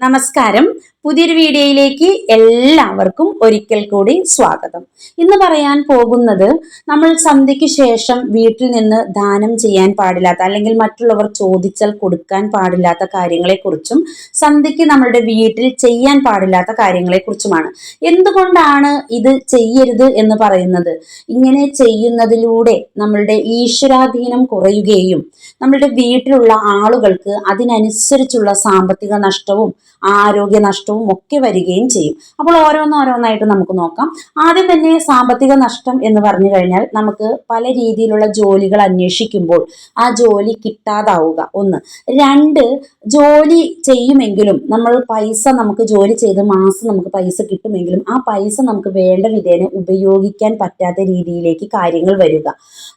നമസ്കാരം. പുതിയൊരു വീഡിയോയിലേക്ക് എല്ലാവർക്കും ഒരിക്കൽ കൂടി സ്വാഗതം. ഇന്ന് പറയാൻ പോകുന്നത് നമ്മൾ സന്ധ്യയ്ക്ക് ശേഷം വീട്ടിൽ നിന്ന് ദാനം ചെയ്യാൻ പാടില്ലാത്ത അല്ലെങ്കിൽ മറ്റുള്ളവർ ചോദിച്ചാൽ കൊടുക്കാൻ പാടില്ലാത്ത കാര്യങ്ങളെക്കുറിച്ചും സന്ധ്യയ്ക്ക് നമ്മളുടെ വീട്ടിൽ ചെയ്യാൻ പാടില്ലാത്ത കാര്യങ്ങളെക്കുറിച്ചുമാണ്. എന്തുകൊണ്ടാണ് ഇത് ചെയ്യരുത് എന്ന് പറയുന്നത്? ഇങ്ങനെ ചെയ്യുന്നതിലൂടെ നമ്മളുടെ ഈശ്വരാധീനം കുറയുകയും നമ്മളുടെ വീട്ടിലുള്ള ആളുകൾക്ക് അതിനനുസരിച്ചുള്ള സാമ്പത്തിക നഷ്ടവും ആരോഗ്യ നഷ്ടവും ഒക്കെ വരികയും ചെയ്യും. അപ്പോൾ ഓരോന്നോരോന്നായിട്ട് നമുക്ക് നോക്കാം. ആദ്യം തന്നെ സാമ്പത്തിക നഷ്ടം എന്ന് പറഞ്ഞു കഴിഞ്ഞാൽ നമുക്ക് പല രീതിയിലുള്ള ജോലികൾ അന്വേഷിക്കുമ്പോൾ ആ ജോലി കിട്ടാതാവുക. ഒന്ന്. രണ്ട് ജോലി ചെയ്യുമെങ്കിലും നമ്മൾ പൈസ നമുക്ക് ജോലി ചെയ്ത് മാസം നമുക്ക് പൈസ കിട്ടുമെങ്കിലും ആ പൈസ നമുക്ക് വേണ്ട വിധേന ഉപയോഗിക്കാൻ പറ്റാത്ത രീതിയിലേക്ക് കാര്യങ്ങൾ വരിക.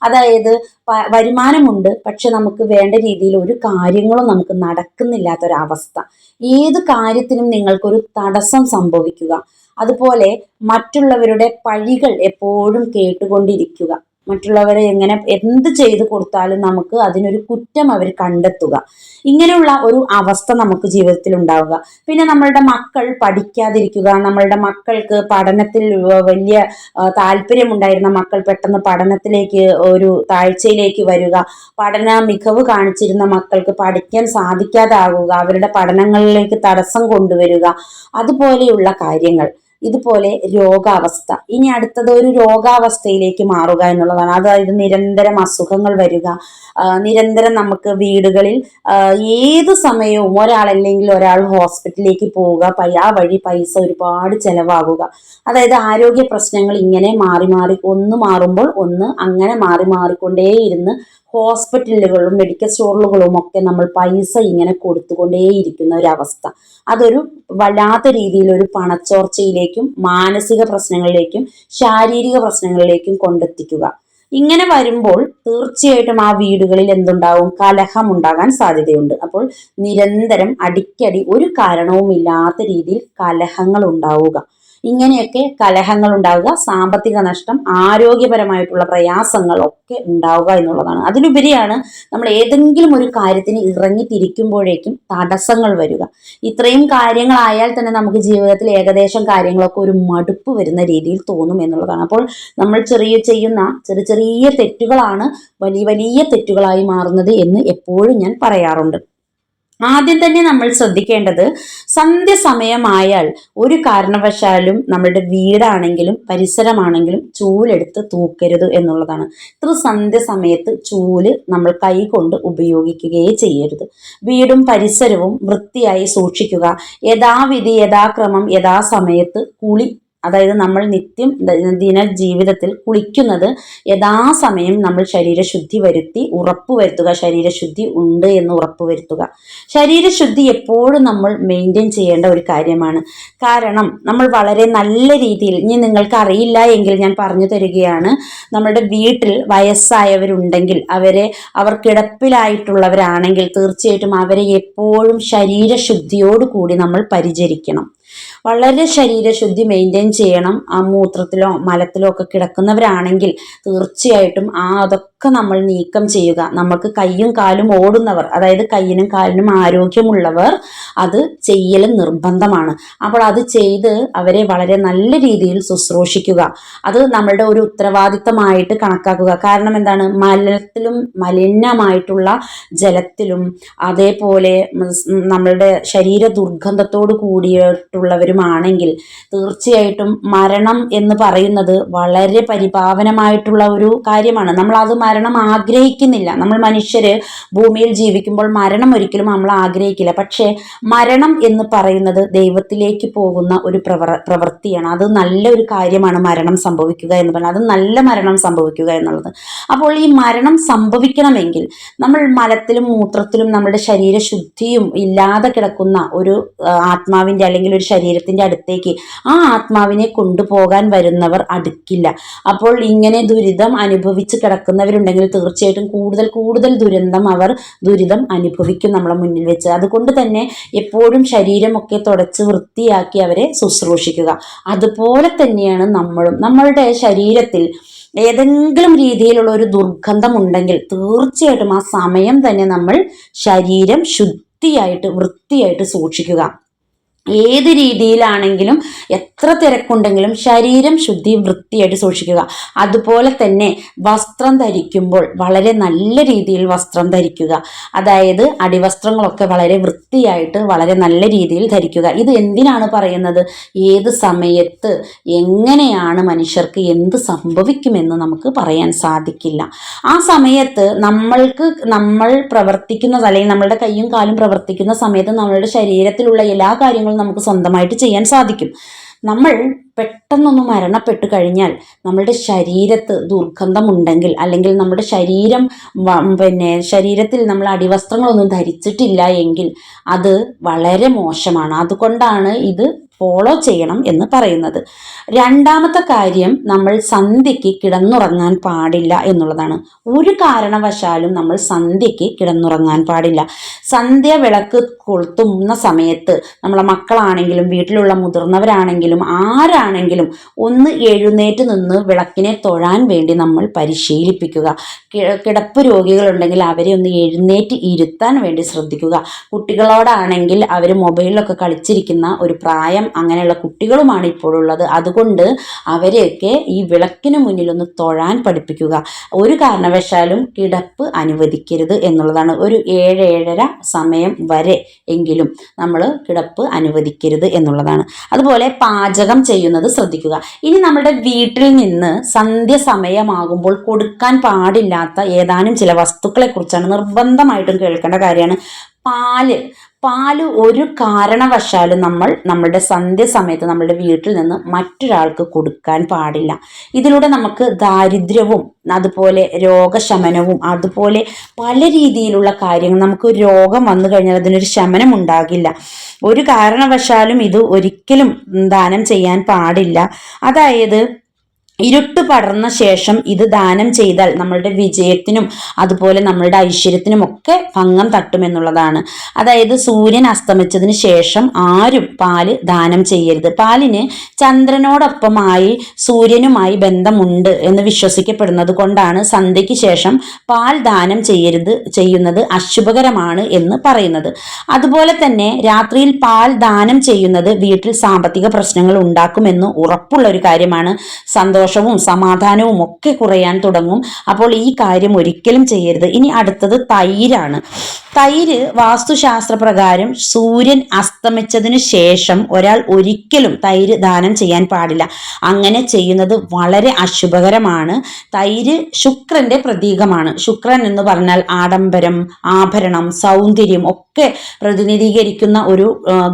അതായത് വരുമാനമുണ്ട് പക്ഷെ നമുക്ക് വേണ്ട രീതിയിൽ ഒരു കാര്യങ്ങളും നമുക്ക് നടക്കുന്നില്ലാത്തൊരവസ്ഥ. ഏത് കാര്യത്തിനും നിങ്ങൾക്കൊരു തടസ്സം സംഭവിക്കുക. അതുപോലെ മറ്റുള്ളവരുടെ പഴികൾ എപ്പോഴും കേട്ടുകൊണ്ടിരിക്കുക. മറ്റുള്ളവരെ എങ്ങനെ എന്ത് ചെയ്ത് കൊടുത്താലും നമുക്ക് അതിനൊരു കുറ്റം അവർ കണ്ടെത്തുക. ഇങ്ങനെയുള്ള ഒരു അവസ്ഥ നമുക്ക് ജീവിതത്തിൽ ഉണ്ടാവുക. പിന്നെ നമ്മളുടെ മക്കൾ പഠിക്കാതിരിക്കുക നമ്മളുടെ മക്കൾക്ക് പഠനത്തിൽ വലിയ താല്പര്യമുണ്ടായിരുന്ന മക്കൾ പെട്ടെന്ന് പഠനത്തിലേക്ക് ഒരു താഴ്ചയിലേക്ക് വരിക. പഠന മികവ് കാണിച്ചിരുന്ന മക്കൾക്ക് പഠിക്കാൻ സാധിക്കാതാകുക അവരുടെ പഠനങ്ങളിലേക്ക് തടസ്സം കൊണ്ടുവരിക. അതുപോലെയുള്ള കാര്യങ്ങൾ. ഇതുപോലെ രോഗാവസ്ഥ. ഇനി അടുത്തത് ഒരു രോഗാവസ്ഥയിലേക്ക് മാറുക എന്നുള്ളതാണ്. അതായത് നിരന്തരം അസുഖങ്ങൾ വരിക നിരന്തരം നമുക്ക് വീടുകളിൽ ഏത് സമയവും ഒരാളല്ലെങ്കിൽ ഒരാൾ ഹോസ്പിറ്റലിലേക്ക് പോവുക ആ വഴി പൈസ ഒരുപാട് ചെലവാകുക. അതായത് ആരോഗ്യ പ്രശ്നങ്ങൾ ഇങ്ങനെ മാറി മാറി ഒന്ന് മാറുമ്പോൾ ഒന്ന് അങ്ങനെ മാറി മാറിക്കൊണ്ടേയിരുന്ന് ഹോസ്പിറ്റലുകളിലും മെഡിക്കൽ സ്റ്റോറുകളും ഒക്കെ നമ്മൾ പൈസ ഇങ്ങനെ കൊടുത്തുകൊണ്ടേയിരിക്കുന്ന ഒരു അവസ്ഥ അതൊരു വല്ലാത്ത രീതിയിലൊരു പണച്ചോർച്ചയിലേക്കും മാനസിക പ്രശ്നങ്ങളിലേക്കും ശാരീരിക പ്രശ്നങ്ങളിലേക്കും കൊണ്ടെത്തിക്കുക. ഇങ്ങനെ വരുമ്പോൾ തീർച്ചയായിട്ടും ആ വീടുകളിൽ എന്തുണ്ടാവും? കലഹം ഉണ്ടാകാൻ സാധ്യതയുണ്ട്. അപ്പോൾ നിരന്തരം അടിക്കടി ഒരു കാരണവുമില്ലാത്ത രീതിയിൽ കലഹങ്ങൾ ഉണ്ടാവുക. ഇങ്ങനെയൊക്കെ കലഹങ്ങൾ ഉണ്ടാവുക സാമ്പത്തിക നഷ്ടം ആരോഗ്യപരമായിട്ടുള്ള പ്രയാസങ്ങൾ ഒക്കെ ഉണ്ടാവുക എന്നുള്ളതാണ്. അതിലുപരിയാണ് നമ്മൾ ഏതെങ്കിലും ഒരു കാര്യത്തിന് ഇറങ്ങി തിരിക്കുമ്പോഴേക്കും തടസ്സങ്ങൾ വരിക. ഇത്രയും കാര്യങ്ങളായാൽ തന്നെ നമുക്ക് ജീവിതത്തിൽ ഏകദേശം കാര്യങ്ങളൊക്കെ ഒരു മടുപ്പ് വരുന്ന രീതിയിൽ തോന്നും എന്നുള്ളതാണ്. അപ്പോൾ നമ്മൾ ചെറിയ ചെയ്യുന്ന ചെറിയ ചെറിയ തെറ്റുകളാണ് വലിയ വലിയ തെറ്റുകളായി മാറുന്നത് എന്ന് എപ്പോഴും ഞാൻ പറയാറുണ്ട്. ആദ്യം തന്നെ നമ്മൾ ശ്രദ്ധിക്കേണ്ടത് സന്ധ്യസമയമായാൽ ഒരു കാരണവശാലും നമ്മളുടെ വീടാണെങ്കിലും പരിസരമാണെങ്കിലും ചൂലെടുത്ത് തൂക്കരുത് എന്നുള്ളതാണ്. ഇത്ര സമയത്ത് ചൂൽ നമ്മൾ കൈ കൊണ്ട് ഉപയോഗിക്കുകയേ ചെയ്യരുത്. വീടും പരിസരവും വൃത്തിയായി സൂക്ഷിക്കുക. യഥാവിധി യഥാക്രമം യഥാസമയത്ത് കുളി അതായത് നമ്മൾ നിത്യം ദിന ജീവിതത്തിൽ കുളിക്കുന്നത് യഥാസമയം നമ്മൾ ശരീരശുദ്ധി വരുത്തി ഉറപ്പുവരുത്തുക ശരീരശുദ്ധി ഉണ്ട് എന്ന് ഉറപ്പുവരുത്തുക ശരീരശുദ്ധി എപ്പോഴും നമ്മൾ മെയിന്റെയിൻ ചെയ്യേണ്ട ഒരു കാര്യമാണ്. കാരണം നമ്മൾ വളരെ നല്ല രീതിയിൽ ഇനി നിങ്ങൾക്ക് അറിയില്ല എങ്കിൽ ഞാൻ പറഞ്ഞു തരികയാണ് നമ്മുടെ വീട്ടിൽ വയസ്സായവരുണ്ടെങ്കിൽ അവരെ അവർ കിടപ്പിലായിട്ടുള്ളവരാണെങ്കിൽ തീർച്ചയായിട്ടും അവരെ എപ്പോഴും ശരീരശുദ്ധിയോടുകൂടി നമ്മൾ പരിചരിക്കണം. വളരെ ശരീരശുദ്ധി മെയിന്റെയിൻ ചെയ്യണം. ആ മൂത്രത്തിലോ മലത്തിലോ ഒക്കെ കിടക്കുന്നവരാണെങ്കിൽ തീർച്ചയായിട്ടും ആ അതൊക്കെ നമ്മൾ നീക്കം ചെയ്യുക. നമ്മൾക്ക് കയ്യും കാലും ഓടുന്നവർ അതായത് കയ്യിനും കാലിനും ആരോഗ്യമുള്ളവർ അത് ചെയ്യൽ നിർബന്ധമാണ്. അപ്പോൾ അത് ചെയ്ത് അവരെ വളരെ നല്ല രീതിയിൽ ശുശ്രൂഷിക്കുക. അത് നമ്മളുടെ ഒരു ഉത്തരവാദിത്തമായിട്ട് കണക്കാക്കുക. കാരണം എന്താണ്? മലത്തിലും മലിനമായിട്ടുള്ള ജലത്തിലും അതേപോലെ നമ്മളുടെ ശരീര ദുർഗന്ധത്തോട് കൂടിയിട്ടുള്ളവരുമാണെങ്കിൽ തീർച്ചയായിട്ടും മരണം എന്ന് പറയുന്നത് വളരെ പരിപാവനമായിട്ടുള്ള ഒരു കാര്യമാണ്. നമ്മൾ അത് മരണം ആഗ്രഹിക്കുന്നില്ല. നമ്മൾ മനുഷ്യർ ഭൂമിയിൽ ജീവിക്കുമ്പോൾ മരണം ഒരിക്കലും നമ്മൾ ആഗ്രഹിക്കില്ല. പക്ഷേ മരണം എന്ന് പറയുന്നത് ദൈവത്തിലേക്ക് പോകുന്ന ഒരു പ്രവർ പ്രവൃത്തിയാണ്. അത് നല്ലൊരു കാര്യമാണ് മരണം സംഭവിക്കുക എന്ന് പറഞ്ഞാൽ. അത് നല്ല മരണം സംഭവിക്കുക എന്നുള്ളത്. അപ്പോൾ ഈ മരണം സംഭവിക്കണമെങ്കിൽ നമ്മൾ മലത്തിലും മൂത്രത്തിലും നമ്മുടെ ശരീര ശുദ്ധിയും ഇല്ലാതെ കിടക്കുന്ന ഒരു ആത്മാവിന്റെ അല്ലെങ്കിൽ ഒരു ശരീരത്തിന്റെ അടുത്തേക്ക് ആ ആത്മാവിനെ കൊണ്ടുപോകാൻ വരുന്നവർ അടുക്കില്ല. അപ്പോൾ ഇങ്ങനെ ദുരിതം അനുഭവിച്ച് കിടക്കുന്നവരുണ്ടെങ്കിൽ തീർച്ചയായിട്ടും കൂടുതൽ കൂടുതൽ ദുരന്തം അവർ ദുരിതം അനുഭവിക്കും നമ്മളെ മുന്നിൽ വെച്ച്. അതുകൊണ്ട് തന്നെ എപ്പോഴും ശരീരമൊക്കെ തുടച്ച് വൃത്തിയാക്കി അവരെ ശുശ്രൂഷിക്കുക. അതുപോലെ തന്നെയാണ് നമ്മളും. നമ്മളുടെ ശരീരത്തിൽ ഏതെങ്കിലും രീതിയിലുള്ള ഒരു ദുർഗന്ധം ഉണ്ടെങ്കിൽ തീർച്ചയായിട്ടും ആ സമയം തന്നെ നമ്മൾ ശരീരം ശുദ്ധിയായിട്ട് വൃത്തിയായിട്ട് സൂക്ഷിക്കുക. ഏത് രീതിയിലാണെങ്കിലും എത്ര തിരക്കുണ്ടെങ്കിലും ശരീരം ശുദ്ധി വൃത്തിയായിട്ട് സൂക്ഷിക്കുക. അതുപോലെ തന്നെ വസ്ത്രം ധരിക്കുമ്പോൾ വളരെ നല്ല രീതിയിൽ വസ്ത്രം ധരിക്കുക. അതായത് അടിവസ്ത്രങ്ങളൊക്കെ വളരെ വൃത്തിയായിട്ട് വളരെ നല്ല രീതിയിൽ ധരിക്കുക. ഇത് എന്തിനാണ് പറയുന്നത്? ഏത് സമയത്ത് എങ്ങനെയാണ് മനുഷ്യർക്ക് എന്ത് സംഭവിക്കുമെന്ന് നമുക്ക് പറയാൻ സാധിക്കില്ല. ആ സമയത്ത് നമ്മൾക്ക് നമ്മൾ പ്രവർത്തിക്കുന്നത് അല്ലെങ്കിൽ നമ്മളുടെ കൈയും കാലും പ്രവർത്തിക്കുന്ന സമയത്ത് നമ്മളുടെ ശരീരത്തിലുള്ള എല്ലാ കാര്യങ്ങളും നമുക്ക് സ്വന്തമായിട്ട് ചെയ്യാൻ സാധിക്കും. നമ്മൾ പെട്ടെന്നൊന്ന് മരണപ്പെട്ട് കഴിഞ്ഞാൽ നമ്മുടെ ശരീരത്ത് ദുർഗന്ധമുണ്ടെങ്കിൽ അല്ലെങ്കിൽ നമ്മുടെ ശരീരം പിന്നെ ശരീരത്തിൽ നമ്മൾ അടിവസ്ത്രങ്ങളൊന്നും ധരിച്ചിട്ടില്ല എങ്കിൽ അത് വളരെ മോശമാണ്. അതുകൊണ്ടാണ് ഇത് ഫോളോ ചെയ്യണം എന്ന് പറയുന്നത്. രണ്ടാമത്തെ കാര്യം നമ്മൾ സന്ധ്യയ്ക്ക് കിടന്നുറങ്ങാൻ പാടില്ല എന്നുള്ളതാണ്. ഒരു കാരണവശാലും നമ്മൾ സന്ധ്യയ്ക്ക് കിടന്നുറങ്ങാൻ പാടില്ല. സന്ധ്യ വിളക്ക് കൊളുത്തുന്ന സമയത്ത് നമ്മളെ മക്കളാണെങ്കിലും വീട്ടിലുള്ള മുതിർന്നവരാണെങ്കിലും ആരാണെങ്കിലും ഒന്ന് എഴുന്നേറ്റ് നിന്ന് വിളക്കിനെ തൊഴാൻ വേണ്ടി നമ്മൾ പരിശീലിപ്പിക്കുക. കിടപ്പ് രോഗികളുണ്ടെങ്കിൽ അവരെ ഒന്ന് എഴുന്നേറ്റ് ഇരുത്താൻ വേണ്ടി ശ്രദ്ധിക്കുക. കുട്ടികളോടാണെങ്കിൽ അവർ മൊബൈലിലൊക്കെ കളിച്ചിരിക്കുന്ന ഒരു പ്രായം അങ്ങനെയുള്ള കുട്ടികളുമാണ് ഇപ്പോഴുള്ളത്. അതുകൊണ്ട് അവരെയൊക്കെ ഈ വിളക്കിന് മുന്നിൽ ഒന്ന് തൊഴാൻ പഠിപ്പിക്കുക. ഒരു കാരണവശാലും കിടപ്പ് അനുവദിക്കരുത് എന്നുള്ളതാണ് ഒരു ഏഴ് ഏഴര സമയം വരെ എങ്കിലും നമ്മൾ കിടപ്പ് അനുവദിക്കരുത് എന്നുള്ളതാണ്. അതുപോലെ പാചകം ചെയ്യുന്നത് ശ്രദ്ധിക്കുക. ഇനി നമ്മുടെ വീട്ടിൽ നിന്ന് സന്ധ്യ സമയമാകുമ്പോൾ കൊടുക്കാൻ പാടില്ലാത്ത ഏതാനും ചില വസ്തുക്കളെ കുറിച്ചാണ് നിർബന്ധമായിട്ടും കേൾക്കേണ്ട കാര്യമാണ്. പാൽ. പാൽ ഒരു കാരണവശാലും നമ്മൾ നമ്മളുടെ സന്ധ്യ സമയത്ത് നമ്മളുടെ വീട്ടിൽ നിന്ന് മറ്റൊരാൾക്ക് കൊടുക്കാൻ പാടില്ല. ഇതിലൂടെ നമുക്ക് ദാരിദ്ര്യവും അതുപോലെ രോഗശമനവും അതുപോലെ പല രീതിയിലുള്ള കാര്യങ്ങൾ നമുക്ക് രോഗം വന്നു കഴിഞ്ഞാൽ അതിനൊരു ശമനം ഉണ്ടാകില്ല. ഒരു കാരണവശാലും ഇത് ഒരിക്കലും ദാനം ചെയ്യാൻ പാടില്ല. അതായത് ഇരുട്ട് പടർന്ന ശേഷം ഇത് ദാനം ചെയ്താൽ നമ്മളുടെ വിജയത്തിനും അതുപോലെ നമ്മളുടെ ഐശ്വര്യത്തിനും ഒക്കെ ഭംഗം തട്ടുമെന്നുള്ളതാണ്. അതായത് സൂര്യൻ അസ്തമിച്ചതിന് ശേഷം ആരും പാൽ ദാനം ചെയ്യരുത്. പാലിന് ചന്ദ്രനോടൊപ്പമായി സൂര്യനുമായി ബന്ധമുണ്ട് എന്ന് വിശ്വസിക്കപ്പെടുന്നത് കൊണ്ടാണ് സന്ധ്യയ്ക്ക് ശേഷം പാൽ ദാനം ചെയ്യരുത് ചെയ്യുന്നത് അശുഭകരമാണ് എന്ന് പറയുന്നത്. അതുപോലെ തന്നെ രാത്രിയിൽ പാൽ ദാനം ചെയ്യുന്നത് വീട്ടിൽ സാമ്പത്തിക പ്രശ്നങ്ങൾ ഉണ്ടാക്കുമെന്ന് ഉറപ്പുള്ള ഒരു കാര്യമാണ് സന്തോഷവും സമാധാനവും ഒക്കെ കുറയാൻ തുടങ്ങും. അപ്പോൾ ഈ കാര്യം ഒരിക്കലും ചെയ്യരുത്. ഇനി അടുത്തത് തൈരാണ്. തൈര് വാസ്തുശാസ്ത്ര പ്രകാരം സൂര്യൻ അസ്തമിച്ചതിന് ശേഷം ഒരാൾ ഒരിക്കലും തൈര് ദാനം ചെയ്യാൻ പാടില്ല. അങ്ങനെ ചെയ്യുന്നത് വളരെ അശുഭകരമാണ്. തൈര് ശുക്രന്റെ പ്രതീകമാണ്. ശുക്രൻ എന്ന് പറഞ്ഞാൽ ആഡംബരം ആഭരണം സൗന്ദര്യം ഒക്കെ പ്രതിനിധീകരിക്കുന്ന ഒരു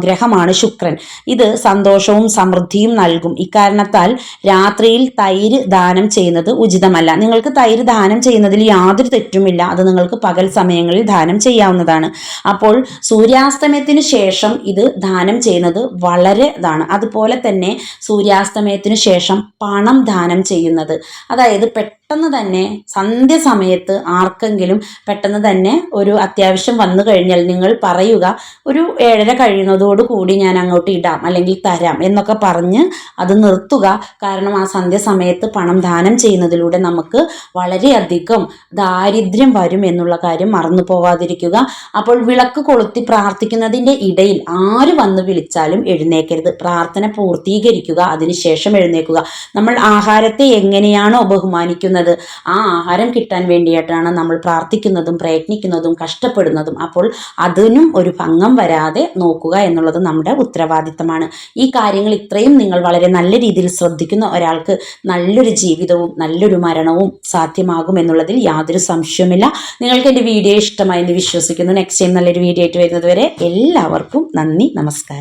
ഗ്രഹമാണ് ശുക്രൻ. ഇത് സന്തോഷവും സമൃദ്ധിയും നൽകും. ഇക്കാരണത്താൽ രാത്രിയിൽ തൈര് ദാനം ചെയ്യുന്നത് ഉചിതമല്ല. നിങ്ങൾക്ക് തൈര് ദാനം ചെയ്യുന്നതിൽ യാതൊരു തെറ്റുമില്ല. അത് നിങ്ങൾക്ക് പകൽ സമയങ്ങളിൽ ദാനം ചെയ്യാവുന്നതാണ്. അപ്പോൾ സൂര്യാസ്തമയത്തിന് ശേഷം ഇത് ദാനം ചെയ്യുന്നത് വളരെ ഇതാണ്. അതുപോലെ തന്നെ സൂര്യാസ്തമയത്തിന് ശേഷം പണം ദാനം ചെയ്യുന്നത്. അതായത് പെട്ടെന്ന് തന്നെ സന്ധ്യ സമയത്ത് ആർക്കെങ്കിലും പെട്ടെന്ന് തന്നെ ഒരു അത്യാവശ്യം വന്നു കഴിഞ്ഞാൽ നിങ്ങൾ പറയുക ഒരു ഏഴര കഴിയുന്നതോട് കൂടി ഞാൻ അങ്ങോട്ട് ഇടാം അല്ലെങ്കിൽ തരാം എന്നൊക്കെ പറഞ്ഞ് അത് നിർത്തുക. കാരണം ആ സന്ധ്യ സമയത്ത് പണം ദാനം ചെയ്യുന്നതിലൂടെ നമുക്ക് വളരെയധികം ദാരിദ്ര്യം വരും എന്നുള്ള കാര്യം മറന്നു പോവാതിരിക്കുക. അപ്പോൾ വിളക്ക് കൊളുത്തി പ്രാർത്ഥിക്കുന്നതിന്റെ ഇടയിൽ ആര് വന്ന് വിളിച്ചാലും എഴുന്നേക്കരുത്. പ്രാർത്ഥന പൂർത്തീകരിക്കുക അതിനുശേഷം എഴുന്നേക്കുക. നമ്മൾ ആഹാരത്തെ എങ്ങനെയാണോ ബഹുമാനിക്കുന്നത് ആ ആഹാരം കിട്ടാൻ വേണ്ടിയിട്ടാണ് നമ്മൾ പ്രാർത്ഥിക്കുന്നതും പ്രയത്നിക്കുന്നതും കഷ്ടപ്പെടുന്നതും. അപ്പോൾ അതിനും ഒരു ഭംഗം വരാതെ നോക്കുക എന്നുള്ളത് നമ്മുടെ ഉത്തരവാദിത്തമാണ്. ഈ കാര്യങ്ങൾ ഇത്രയും നിങ്ങൾ വളരെ നല്ല രീതിയിൽ ശ്രദ്ധിക്കുന്ന ഒരാൾക്ക് നല്ലൊരു ജീവിതവും നല്ലൊരു മരണവും സാധ്യമാകും എന്നുള്ളതിൽ യാതൊരു സംശയവുമില്ല. നിങ്ങൾക്ക് എന്റെ വീഡിയോ ഇഷ്ടമായി എന്ന് വിശ്വസിക്കുന്നു. നെക്സ്റ്റ് ടൈം നല്ലൊരു വീഡിയോ ആയിട്ട് വരുന്നത് വരെ എല്ലാവർക്കും നന്ദി നമസ്കാരം.